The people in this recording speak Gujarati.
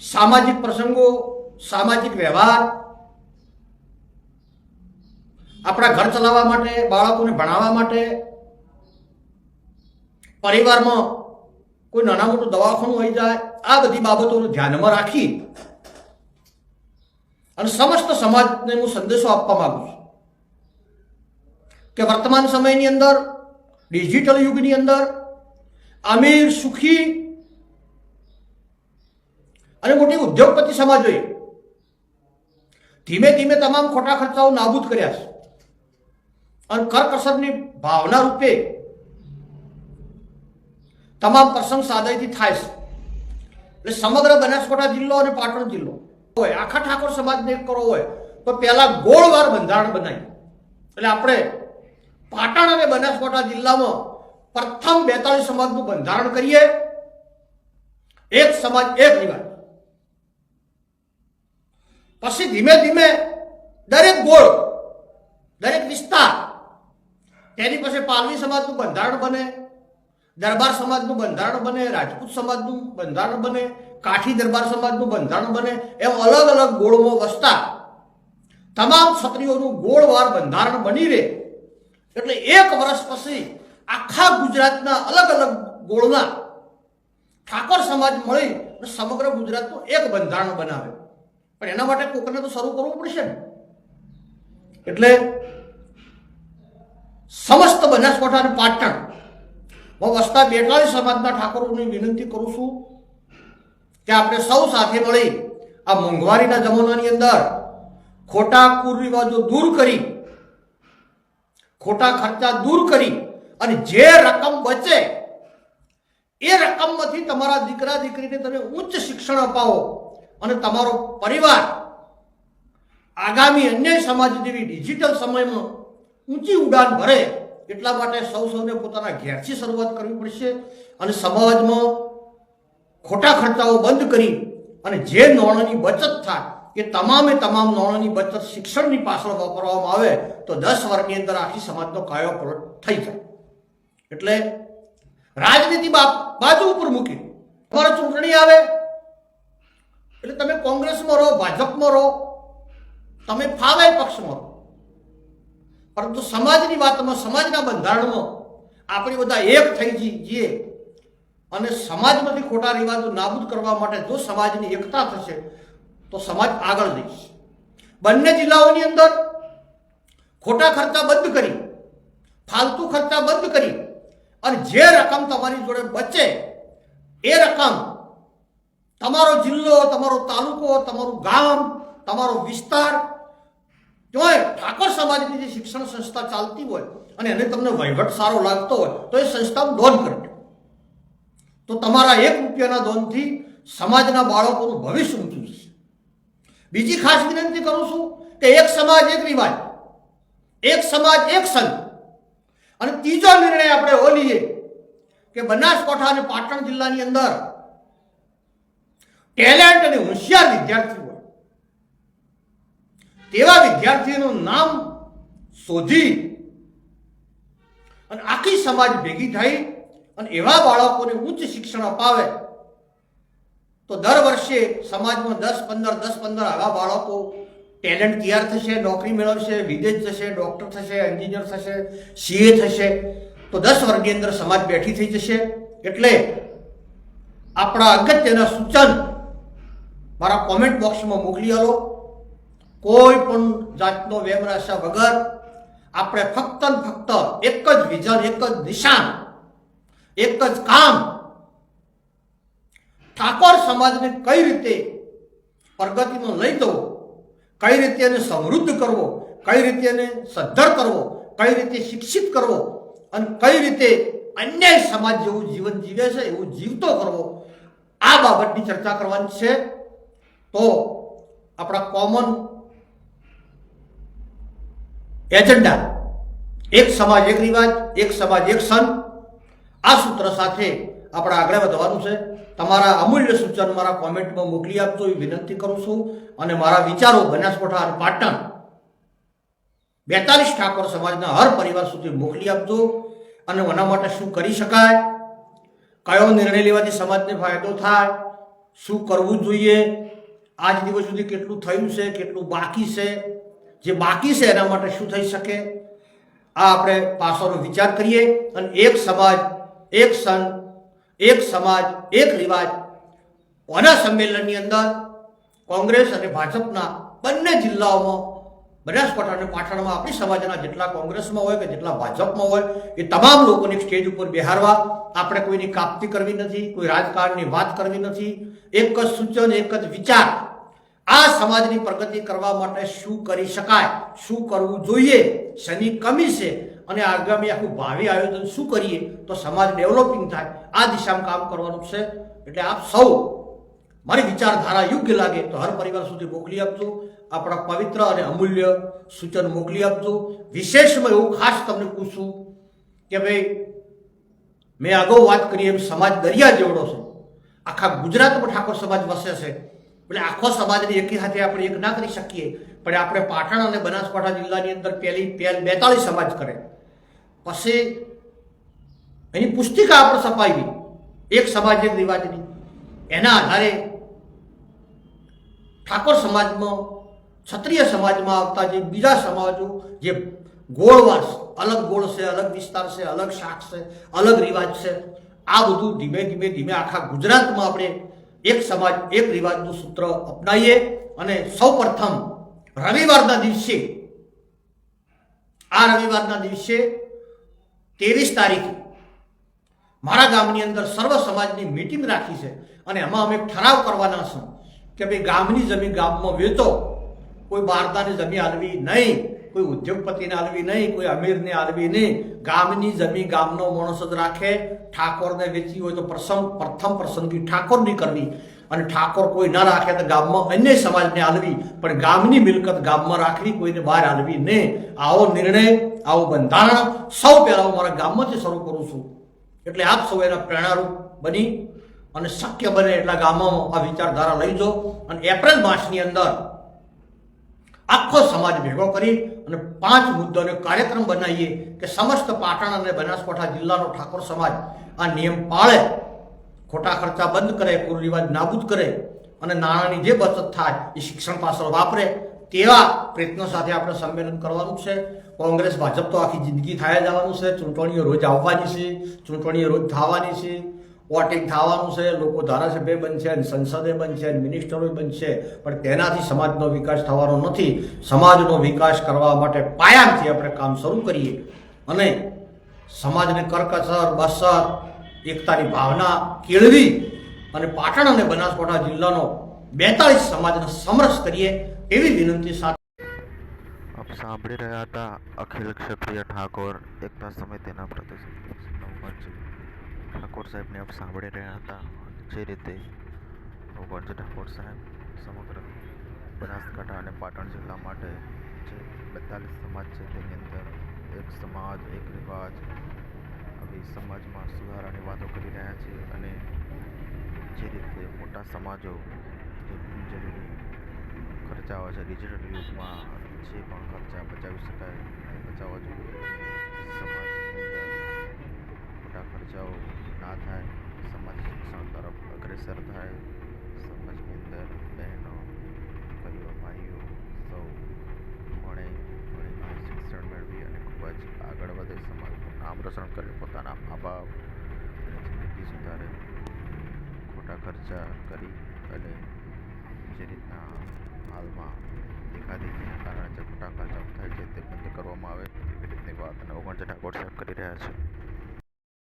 સામાજિક પ્રસંગો, સામાજિક વ્યવહાર, આપણા ઘર ચલાવવા માટે, બાળકોને ભણાવવા માટે, પરિવારમાં કોઈ નાના મોટું દવાખાનું હોય જાય, આ બધી બાબતોને ધ્યાનમાં રાખી અને સમસ્ત સમાજને હું સંદેશો આપવા માંગુ છું કે વર્તમાન સમયની અંદર, ડિજિટલ યુગની અંદર, અમીર સુખી અને મોટી ઉદ્યોગપતિ સમાજોએ ધીમે ધીમે તમામ ખોટા ખર્ચાઓ નાબૂદ કર્યા છે. અને કરકસરની ભાવના રૂપે તમામ પ્રસંગ સાદાઈથી થાય છે. એટલે સમગ્ર બનાસકાંઠા જિલ્લો અને પાટણ જિલ્લો હોય, આખા ઠાકોર સમાજને એક કરવો હોય, તો પહેલા ગોળવાર બંધારણ બનાવી એટલે આપણે પાટણ અને બનાસકાંઠા જિલ્લામાં પ્રથમ બેતાળીસ સમાજનું બંધારણ કરીએ. એક સમાજ, એક રિવાજ પછી ધીમે ધીમે દરેક ગોળ, દરેક વિસ્તાર, તેની પછી પાલવી સમાજનું બંધારણ બને, દરબાર સમાજનું બંધારણ બને, રાજપૂત સમાજનું બંધારણ બને, કાઠી દરબાર સમાજનું બંધારણ બને એમ અલગ અલગ ગોળમાં વસતા તમામ ક્ષત્રિયોનું ગોળવાર બંધારણ બની રહે. એટલે એક વર્ષ પછી આખા ગુજરાતના અલગ અલગ ગોળના ઠાકોર સમાજ મળી સમગ્ર ગુજરાતનું એક બંધારણ બનાવે પણ એના માટે કોકને તો શરૂ કરવું પડશે ને. એટલે સમસ્ત બનાસકાંઠા અને પાટણ. હું વસતા બેતાળીસ સમાજના ઠાકોરોની વિનંતી કરું છું કે આપણે સૌ સાથે મળી આ મોંઘવારીના જમાનાની અંદર ખોટા કુરિવાજો દૂર કરી, ખોટા ખર્ચા દૂર કરી અને જે રકમ બચે, એ રકમમાંથી તમારા દીકરા દીકરીને તમે ઉચ્ચ શિક્ષણ અપાવો. અને તમારો પરિવાર આગામી અન્ય સમાજ જેવી ડિજિટલ સમયમાં ઊંચી ઉડાન ભરે એટલા માટે સૌ સૌને પોતાના ઘેરથી શરૂઆત કરવી પડશે અને સમાજમાં ખોટા ખર્ચાઓ બંધ કરી અને જે નાણાંની બચત થાય એ તમામે તમામ નાણાંની બચત શિક્ષણની પાછળ વાપરવામાં આવે તો દસ વર્ષની અંદર આખી સમાજનો કાયો પલટ થઈ જાય. એટલે રાજનીતિ બાજુ ઉપર મૂકી. તમારે ચૂંટણી આવે એટલે તમે કોંગ્રેસમાં રહો, ભાજપમાં રહો, તમે ફાવે પક્ષમાં રહો. પરંતુ સમાજની વાતમાં, સમાજના બંધારણમાં આપણે બધા એક થઈ જઈએ અને સમાજમાંથી ખોટા રિવાજો નાબૂદ કરવા માટે જો સમાજની એકતા થશે, તો સમાજ આગળ જઈશ. બંને જિલ્લાઓની અંદર ખોટા ખર્ચા બંધ કરી, ફાલતુ ખર્ચા બંધ કરી, અને જે રકમ તમારી જોડે બચે, એ રકમ તમારો જિલ્લો, તમારો તાલુકો, તમારું ગામ, તમારો વિસ્તાર. જોય, ઠાકોર સમાજની જે શિક્ષણ સંસ્થા ચાલતી હોય અને એને તમને વહીવટ સારો લાગતો હોય, તો એ સંસ્થાનું ધોન કરજો. તો તમારા એક રૂપિયાના દોનથી સમાજના બાળકોનું ભવિષ્ય ઊંચું થશે. બીજી ખાસ વિનંતી કરું છું કે એક સમાજ એક રિવાજ, એક સમાજ એક સંઘ. અને ત્રીજો નિર્ણય આપણે ઓ લઈએ કે બનાસકાંઠા અને પાટણ જિલ્લાની અંદર ટેલેન્ટ અને હોશિયાર વિદ્યાર્થીઓ હોય. તેવા વિદ્યાર્થીઓનું નામ શોધી અને આખી સમાજ ભેગી થઈ અને એવા બાળકોને ઉચ્ચ શિક્ષણ અપાવે, તો દર વર્ષે સમાજમાં દસ પંદર દસ પંદર આવા બાળકો ટેલેન્ટ તૈયાર થશે, નોકરી મેળવશે, વિદેશ જશે ડોક્ટર થશે એન્જિનિયર થશે સીએ થશે. તો દસ વર્ગની અંદર સમાજ બેઠી થઈ જશે. એટલે આપણા અગત્યના સૂચન મારા કોમેન્ટ બોક્સમાં મોકલી આલો. કોઈ પણ જાતનો વેમરાશા વગર આપણે ફક્ત ફક્ત એક જ વિઝન એક જ નિશાન, એક જ કામ ઠાકોર સમાજને કઈ રીતે પ્રગતિમાં લઈ જવો? કઈ રીતે એને સમૃદ્ધ કરવો? કઈ રીતે એને સદ્ધર કરવો? કઈ રીતે શિક્ષિત કરવો? અને કઈ રીતે અન્ય સમાજ જેવું જીવન જીવે છે, એવું જીવતો કરવો? આ બાબતની ચર્ચા કરવાની છે. તો આપણા કોમન એજન્ડા એક સમાજ, એક રિવાજ, એક સમાજ, એક સન આ સૂત્ર સાથે આપણે આગળ વધવાનું છે. તમારા અમૂલ્ય સૂચન મારા કોમેન્ટમાં મોકલી આપજો, એ વિનંતી કરું છું. અને મારા વિચારો બનાસકાંઠા અને પાટણ બેતાલીસ ઠાકોર સમાજના હર પરિવાર સુધી મોકલી આપજો. અને એના માટે શું કરી શકાય? કયો નિર્ણય લેવાથી સમાજને ફાયદો થાય? શું કરવું જોઈએ? આજ દિવસ સુધી કેટલું થયું છે, કેટલું બાકી છે? જે બાકી છે એના માટે શું થઈ શકે? આ આપણે પાસાનો વિચાર કરીએ અને એક સમાજ, એક સન એક સમાજ, એક રિવાજ કોના સંમેલનની અંદર કોંગ્રેસ અને ભાજપના બંને જિલ્લાઓમાં બનાસકાંઠા અને પાટણમાં આપણી સમાજના જેટલા કોંગ્રેસમાં હોય કે જેટલા ભાજપમાં હોય, એ તમામ લોકોને સ્ટેજ ઉપર બેહારવા આપણે કોઈની કાપતી કરવી નથી, કોઈ રાજકારણની વાત કરવી નથી. એક જ સૂચન, એક જ વિચાર આ સમાજની પ્રગતિ કરવા માટે શું કરી શકાય? શું કરવું જોઈએ? શેની કમી છે અને આગામી આખું ભાવિ આયોજન શું કરીએ? તો સમાજ ડેવલપિંગ થાય. આ દિશામાં કામ કરવાનું છે. એટલે આપ સૌ મારી વિચારધારા યોગ્ય લાગે તો હર પરિવાર સુધી મોકલી આપજો. આપણા પવિત્ર અને અમૂલ્ય સૂચન મોકલી આપજો. વિશેષમાં એવું ખાસ તમને પૂછું કે ભાઈ, મેં અગાઉ વાત કરી એમ સમાજ દરિયા જેવડો છે. આખા ગુજરાતમાં ઠાકોર સમાજ વસે છે. એટલે આખો સમાજની એકી સાથે આપણે એક ના કરી શકીએ. પણ આપણે પાટણ અને બનાસકાંઠા જિલ્લાની અંદર પહેલી પહેલ બેતાળીસ સમાજ કરે. પછી એની પુસ્તિકા આપણે છપાવી. એક સમાજ, એક રિવાજની. એના આધારે ઠાકોર સમાજમાં, ક્ષત્રિય સમાજમાં આવતા જે બીજા સમાજો, જે ગોળવાસ અલગ ગોળ છે, અલગ વિસ્તાર છે, અલગ શાખ છે, અલગ રિવાજ છે, આ બધું ધીમે ધીમે ધીમે આખા ગુજરાતમાં આપણે એક સમાજ, એક રિવાજનું સૂત્ર અપનાવીએ અને સૌ પ્રથમ રવિવારના દિવસે, આ રવિવારના દિવસે ત્રેવીસ તારીખે મારા ગામની અંદર સર્વ સમાજની મિટિંગ રાખી છે અને એમાં અમે ઠરાવ કરવાના છું કે ભાઈ ગામની જમીન ગામમાં વેચો, કોઈ બારદાની જમીન આલવી નહીં. કોઈ ઉદ્યોગપતિને આલવી નહીં, કોઈ અમીરને આલવી નહીં. ગામની જમીન ગામનો માણસ જ રાખે. ઠાકોરને વેચી હોય તો પ્રથમ પ્રથમ પસંદગી ઠાકોરની કરવી અને ઠાકોર કોઈ ના રાખે તો ગામમાં અન્ય સમાજને આલવી. પણ ગામની મિલકત ગામમાં રાખવી, કોઈને બહાર આલવી નહીં. આવો નિર્ણય, આવો બંધારણ. સૌ પહેલા હું મારા ગામમાંથી શરૂ કરું છું. એટલે આપ સૌ એના પ્રેરણારૂપ બની અને શક્ય બને એટલા ગામોમાં આ વિચારધારા લઈ જો. અને એપ્રિલ માસની અંદર આખો સમાજ ભેગો કરી અને પાંચ મુદ્દાનો કાર્યક્રમ બનાવીએ કે સમસ્ત પાટણ અને બનાસકાંઠા જિલ્લાનો ઠાકોર સમાજ આ નિયમ પાળે, ખોટા ખર્ચા બંધ કરે કુરિવાજ નાબૂદ કરે અને નાણાંની જે બચત થાય એ શિક્ષણ પાછળ વાપરે તેવા પ્રયત્નો સાથે આપણે સંમેલન કરવાનું છે. કોંગ્રેસ, ભાજપ તો આખી જિંદગી થાય જવાનું છે. ચૂંટણીઓ રોજ આવવાની છે, ચૂંટણીઓ રોજ થવાની છે. વોટિંગ થવાનું છે, લોકો ધારાસભ્ય બનશે અને સંસદે બનશે અને મિનિસ્ટરો બનશે. પણ તેનાથી સમાજનો વિકાસ થવાનો નથી. સમાજનો વિકાસ કરવા માટે પાયાથી આપણે કામ શરૂ કરીએ. અને સમાજને કરકસર, બસર, એકતાની ભાવના કેળવી અને પાટણ અને બનાસકાંઠા જિલ્લાનો બેતાળીસ સમાજને સમરસ કરીએ એવી વિનંતી સાથે સાંભળી રહ્યા હતા અખિલ ક્ષત્રિય ઠાકોર. એકતા તેના પ્રદેશ અધ્યક્ષ ઠાકોર સાહેબને આપ સાંભળી રહ્યા હતા જે રીતે નવગણજી ઠાકોર સાહેબ સમગ્ર બનાસકાંઠા અને પાટણ જિલ્લા માટે જે બેતાલીસ સમાજ છે તેની અંદર એક સમાજ, એક રિવાજ આવી સમાજમાં સુધારાની વાતો કરી રહ્યા છે અને જે રીતે મોટા સમાજો જે બિનજરૂરી ખર્ચાઓ છે ડિજિટલ યુગમાં જે પણ ખર્ચા બચાવી શકાય બચાવવા જોઈએ. સમાજની મોટા ખર્ચાઓ ના થાય, સમાજ શિક્ષણ તરફ અગ્રેસર થાય. સમાજની અંદર બહેનો, ભાઈઓ ભાઈઓ સૌ ભણે ભણીને શિક્ષણ મેળવી અને ખૂબ જ આગળ વધે સમાજનું નામ રોશન કરે, પોતાના મા બાપ અને જિંદગી સુધારે. ખોટા ખર્ચા કરી અને જે રીતના હાલમાં દેખાદેખીના કારણે જે ખોટા ખર્ચાઓ થાય છે તે બંધ કરવામાં આવે, એવી રીતની વાત નવગણ ઠાકોર સાહેબ કરી રહ્યા છે.